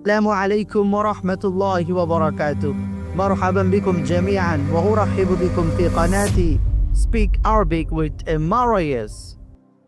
السلام عليكم ورحمة الله وبركاته. مرحبا بكم جميعا وأرحب بكم في قناتي Speak Arabic with Marius.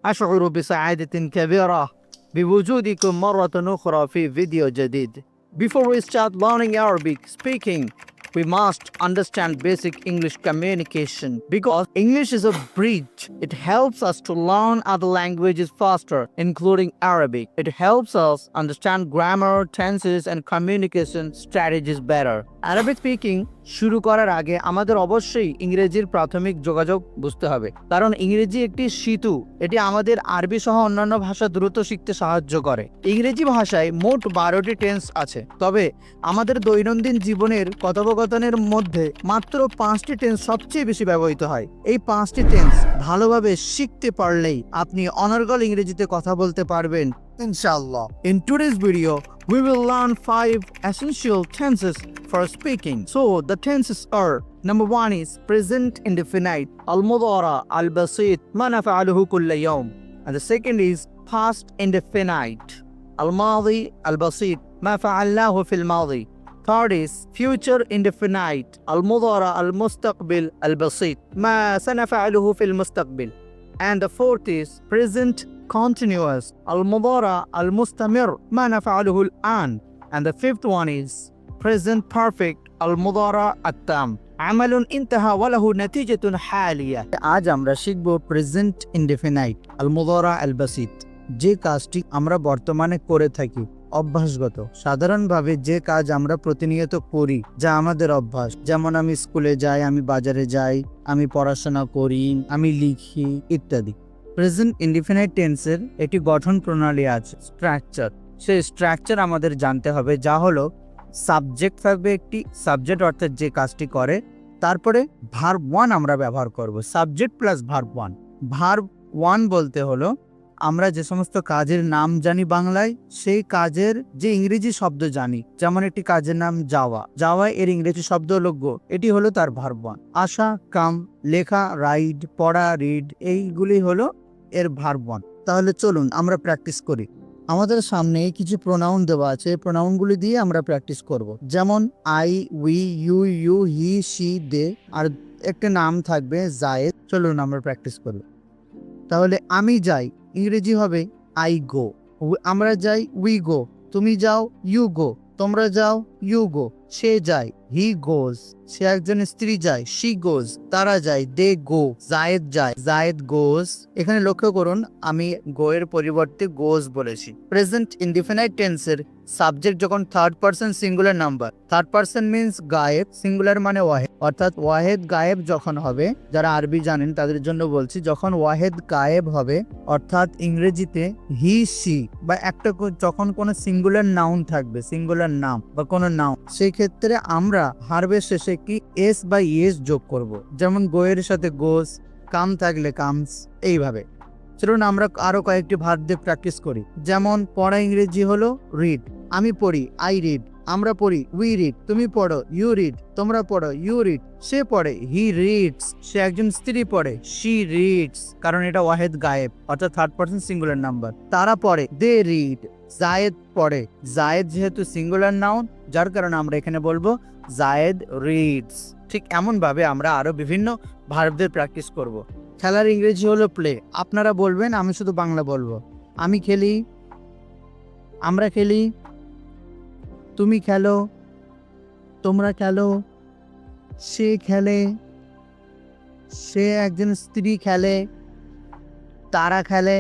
أشعر بسعادة كبيرة بوجودكم مرة أخرى في فيديو جديد. Before we start learning Arabic speaking, we must understand basic English communication because English is a bridge. It helps us to learn other languages faster, including Arabic. It helps us understand grammar, tenses, and communication strategies better. Arabic speaking শুরু করার আগে আমাদের অবশ্যই ইংরেজির প্রাথমিক যোগাযোগ বুঝতে হবে। কারণ ইংরেজি একটি সেতু এটি আমাদের আরবি সহ অন্যান্য ভাষা দ্রুত শিখতে সাহায্য করে। ইংরেজি ভাষায় মোট বারোটি টেন্স আছে, তবে আমাদের দৈনন্দিন জীবনের কথোপকথনের মধ্যে মাত্র পাঁচটি টেন্স সবচেয়ে বেশি ব্যবহৃত হয়। এই পাঁচটি টেন্স ভালোভাবে শিখতে পারলেই আপনি অনর্গল ইংরেজিতে কথা বলতে পারবেন। Inshallah. In today's video, we will learn 5 essential tenses for speaking. So the tenses are number 1 is present indefinite al-mudara al-basit ma naf'aluhu kulla yawm and the second is past indefinite al-madi al-basit ma fa'alnahu fil madi Third is future indefinite al-mudara al-mustaqbil al-basit ma sanaf'aluhu fil mustaqbil and the fourth is present continuous, al-mudara, al-mustamir, ma naf'aluhu al-an. And the fifth one is present perfect, al-mudara, at-tam. আমালুন ইন্তাহা ওয়ালাহু নাতিজাতুন হালিয়া আজ আমরা শিখব present indefinite আল মুদারা আল বাসিত যে কাজটি আমরা বর্তমানে করে থাকি অভ্যাসগত সাধারণভাবে যে কাজ আমরা প্রতিনিয়ত করি যা আমাদের অভ্যাস যেমন আমি স্কুলে যাই আমি বাজারে যাই আমি পড়াশোনা করি আমি লিখি ইত্যাদি প্রেজেন্ট ইনডিফিনাইট টেন্সের একটি গঠন প্রণালী আছে স্ট্রাকচার সেই স্ট্রাকচার আমাদের জানতে হবে, যা হলো সাবজেক্ট থাকবে একটি সাবজেক্ট অর্থাৎ যে কাজটি করে, তারপরে ভার্ব ওয়ান আমরা ব্যবহার করব subject plus verb one verb one বলতে হলো, আমরা যে সমস্ত কাজের নাম জানি বাংলায়, সেই কাজের যে ইংরেজি শব্দ জানি, যেমন একটি কাজের নাম যাওয়া। যাওয়া এর ইংরেজি শব্দ গো এটি হলো তার ভার্ব ওয়ান আসা কাম, লেখা রাইড পড়া রিড এইগুলি হলো এর ভার্ব ওয়ান তাহলে চলুন, আমরা প্র্যাকটিস করি। আমাদের সামনে কিছু প্রোনাউন দেওয়া আছে। প্রোনাউনগুলি দিয়ে আমরা প্র্যাকটিস করব। যেমন I we you you he she they আর একটা নাম থাকবে জায়েদ চলুন, আমরা প্র্যাকটিস করি। তাহলে, আমি যাই। ইংরেজি হবে আই গো আমরা যাই উই গো তুমি যাও ইউ গো তোমরা যাও ইউ গো সে যায় হি গোজ সে একজন স্ত্রী যায় শি গোজ তারা যায় দে গো জায়েদ যায়, জায়েদ গোজ এখানে লক্ষ্য করুন, আমি গো এর পরিবর্তে গোজ বলেছি। প্রেজেন্ট ইনডিফিনাইট টেন্সের সাবজেক্ট যখন third person singular number third person means গায়েব সিঙ্গুলার মানে ওয়াহেদ। অর্থাৎ ওয়াহেদ গায়েব যখন হবে, যারা আরবি জানেন তাদের জন্য বলছি, যখন ওয়াহেদ গায়েব হবে, অর্থাৎ ইংরেজিতে হি সি বা একটা যখন কোনো সিঙ্গুলার নাউন থাকবে সিঙ্গুলার নাম বা কোনো নাউন সেই ক্ষেত্রে আমরা হার্বের শেষে কি এস বা ইএস যোগ করব। যেমন গোয়ের সাথে গোস, কাম থাকলে কামস, এইভাবে। চলুন আমরা আরও কয়েকটি ভাত দিয়ে প্র্যাকটিস করি। যেমন পড়া ইংরেজি হলো রিড আমি পড়ি আই রিড আমরা পড়ি উই রিড তুমি পড়ো ইউ রিড তোমরা পড়ো ইউ রিড সে পড়ে হি রিডস সে একজন স্ত্রী পড়ে শি রিডস কারণ এটা ওয়াহেদ গায়েব, অর্থাৎ থার্ড পার্সন সিঙ্গুলার নাম্বার তারা পড়ে দে রিড জায়েদ পড়ে। জায়েদ যেহেতু সিঙ্গুলার নাউন যার কারণে আমরা এখানে বলব জায়েদ রিডস ঠিক এমন ভাবে আমরা আরও বিভিন্ন ভার্বদের প্র্যাকটিস করব। খেলার ইংরেজি হলো প্লে আপনারা বলবেন, আমি শুধু বাংলা বলব। আমি খেলি, আমরা খেলি, তুমি খেলো, তোমরা খেলো, সে খেলে, সে একজন স্ত্রী খেলে, তারা খেলে,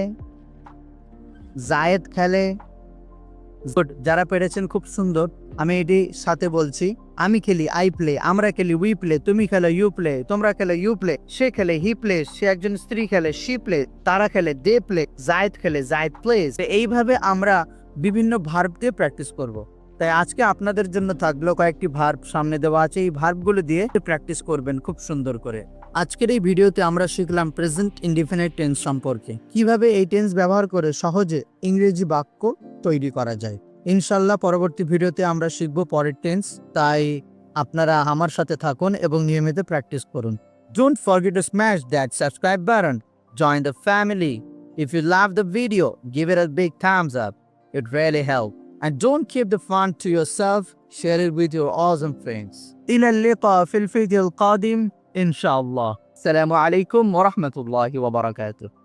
জায়েদ খেলে গুড যারা পেরেছেন, খুব সুন্দর। আমি এটি সাথে বলছি, আমি খেলি আই প্লে আমরা খেলি উই প্লে তুমি খেলো ইউ প্লে তোমরা খেলে ইউ প্লে সে খেলে হি প্লে সে একজন স্ত্রী খেলে শি প্লে তারা খেলে দে প্লে জায়েদ খেলে জায়েদ প্লেস এইভাবে আমরা বিভিন্ন ভার্ব দিয়ে প্র্যাকটিস করব। তাই আজকে আপনাদের জন্য থাকল কয়েকটি ভার্ব সামনে দেওয়া আছে, এই ভার্বগুলো দিয়ে প্র্যাকটিস করবেন, খুব সুন্দর করে। আজকের এই ভিডিওতে আমরা শিখলাম প্রেজেন্ট ইনডিফিনাইট টেন্স সম্পর্কে কিভাবে এই টেন্স ব্যবহার করে সহজে ইংরেজি বাক্য তৈরি করা যায় ইনশাল্লাহ পরবর্তী ভিডিওতে আমরা শিখব পরের টেন্স তাই আপনারা আমার সাথে থাকুন এবং নিয়মিত প্র্যাকটিস করুন don't forget to smash that subscribe button join the family if you love the video give it a big thumbs up it really help And don't keep the fun to yourself, share it with your awesome friends. إلى اللقاء في الفيديو القادم إن شاء الله. السلام عليكم ورحمة الله وبركاته.